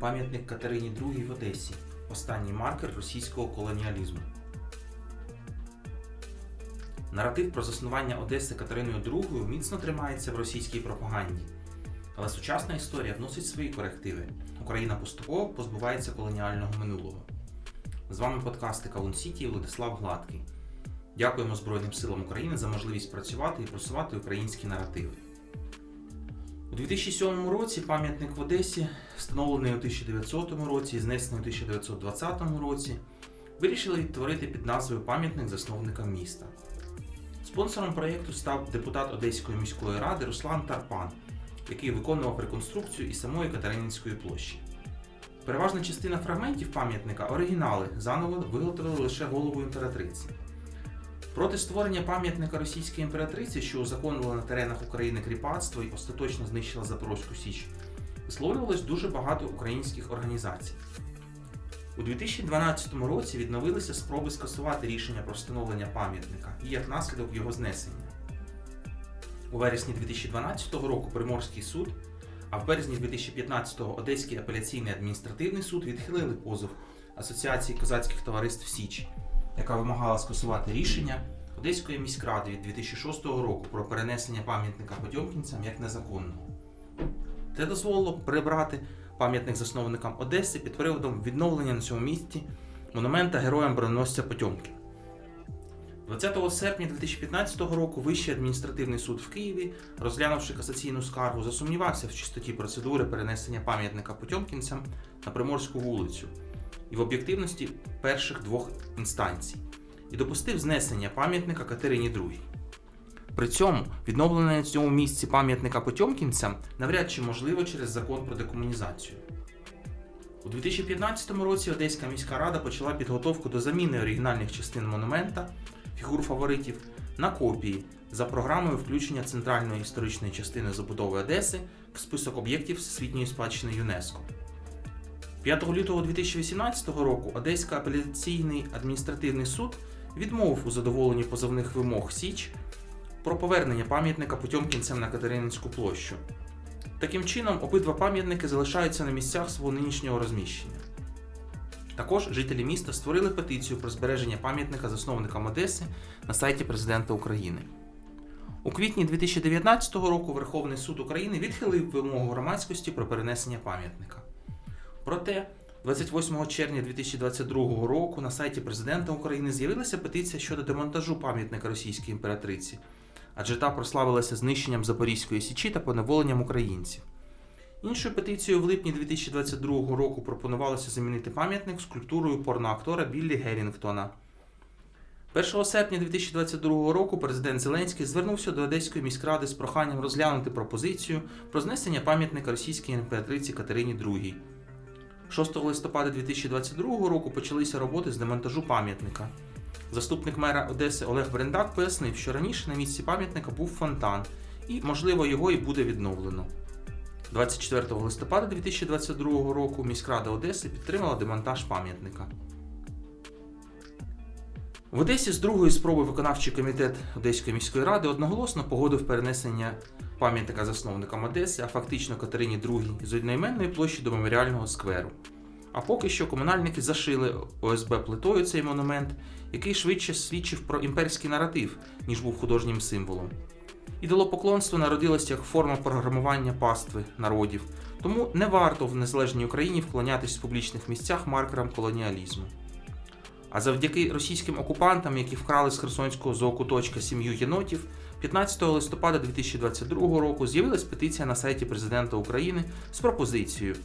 Пам'ятник Катерині II в Одесі. Останній маркер російського колоніалізму. Наратив про заснування Одеси Катериною II міцно тримається в російській пропаганді. Але сучасна історія вносить свої корективи. Україна поступово позбувається колоніального минулого. З вами подкасти Каун Сіті Владислав Гладкий. Дякуємо Збройним силам України за можливість працювати і просувати українські наративи. У 2007 році пам'ятник в Одесі, встановлений у 1900 році і знесений у 1920 році, вирішили відтворити під назвою Пам'ятник засновникам міста. Спонсором проєкту став депутат Одеської міської ради Руслан Тарпан, який виконував реконструкцію і самої Катерининської площі. Переважна частина фрагментів пам'ятника оригінали заново виготовили лише голову імператриці. Проти створення пам'ятника російській імператриці, що узаконила на теренах України кріпацтво і остаточно знищила Запорозьку Січ, висловлювалось дуже багато українських організацій. У 2012 році відновилися спроби скасувати рішення про встановлення пам'ятника і як наслідок його знесення. У вересні 2012 року Приморський суд, а в березні 2015-го Одеський апеляційний адміністративний суд відхилили позов Асоціації козацьких товариств Січ, яка вимагала скасувати рішення Одеської міськради від 2006 року про перенесення пам'ятника Потьомкінцям як незаконного. Це дозволило прибрати пам'ятник засновникам Одеси під приводом відновлення на цьому місці монумента героям броненосця Потьомкін. 20 серпня 2015 року Вищий адміністративний суд в Києві, розглянувши касаційну скаргу, засумнівався в чистоті процедури перенесення пам'ятника Потьомкінцям на Приморську вулицю і в об'єктивності перших двох інстанцій, і допустив знесення пам'ятника Катерині II. При цьому відновлення на цьому місці пам'ятника Потьомкінцям навряд чи можливо через закон про декомунізацію. У 2015 році Одеська міська рада почала підготовку до заміни оригінальних частин монумента, фігур фаворитів, на копії за програмою включення центральної історичної частини забудови Одеси в список об'єктів Всесвітньої спадщини ЮНЕСКО. 5 лютого 2018 року Одеський апеляційний адміністративний суд відмовив у задоволенні позовних вимог Січ про повернення пам'ятника Потьомкінцям на Катерининську площу. Таким чином, обидва пам'ятники залишаються на місцях свого нинішнього розміщення. Також жителі міста створили петицію про збереження пам'ятника засновникам Одеси на сайті Президента України. У квітні 2019 року Верховний суд України відхилив вимогу громадськості про перенесення пам'ятника. Проте, 28 червня 2022 року на сайті Президента України з'явилася петиція щодо демонтажу пам'ятника російській імператриці, адже та прославилася знищенням Запорізької січі та поневоленням українців. Іншою петицією в липні 2022 року пропонувалося замінити пам'ятник скульптурою порноактора Біллі Герінгтона. 1 серпня 2022 року президент Зеленський звернувся до Одеської міськради з проханням розглянути пропозицію про знесення пам'ятника російській імператриці Катерині II. 6 листопада 2022 року почалися роботи з демонтажу пам'ятника. Заступник мера Одеси Олег Брендак пояснив, що раніше на місці пам'ятника був фонтан, і, можливо, його і буде відновлено. 24 листопада 2022 року міськрада Одеси підтримала демонтаж пам'ятника. В Одесі з другої спроби виконавчий комітет Одеської міської ради одноголосно погодив перенесення пам'ятника засновникам Одеси, а фактично Катерині II з одноіменної площі до меморіального скверу. А поки що комунальники зашили ОСБ плитою цей монумент, який швидше свідчив про імперський наратив, ніж був художнім символом. Ідолопоклонство народилося як форма програмування пастви народів, тому не варто в незалежній Україні вклонятись в публічних місцях маркерам колоніалізму. А завдяки російським окупантам, які вкрали з Херсонського зоокуточка сім'ю єнотів, 15 листопада 2022 року з'явилась петиція на сайті Президента України з пропозицією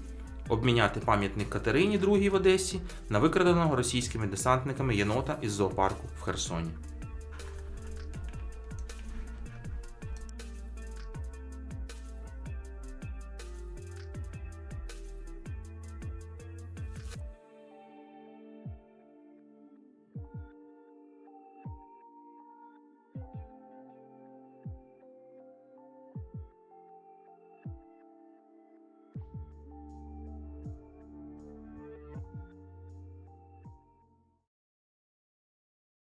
обміняти пам'ятник Катерині II в Одесі на викраденого російськими десантниками єнота із зоопарку в Херсоні.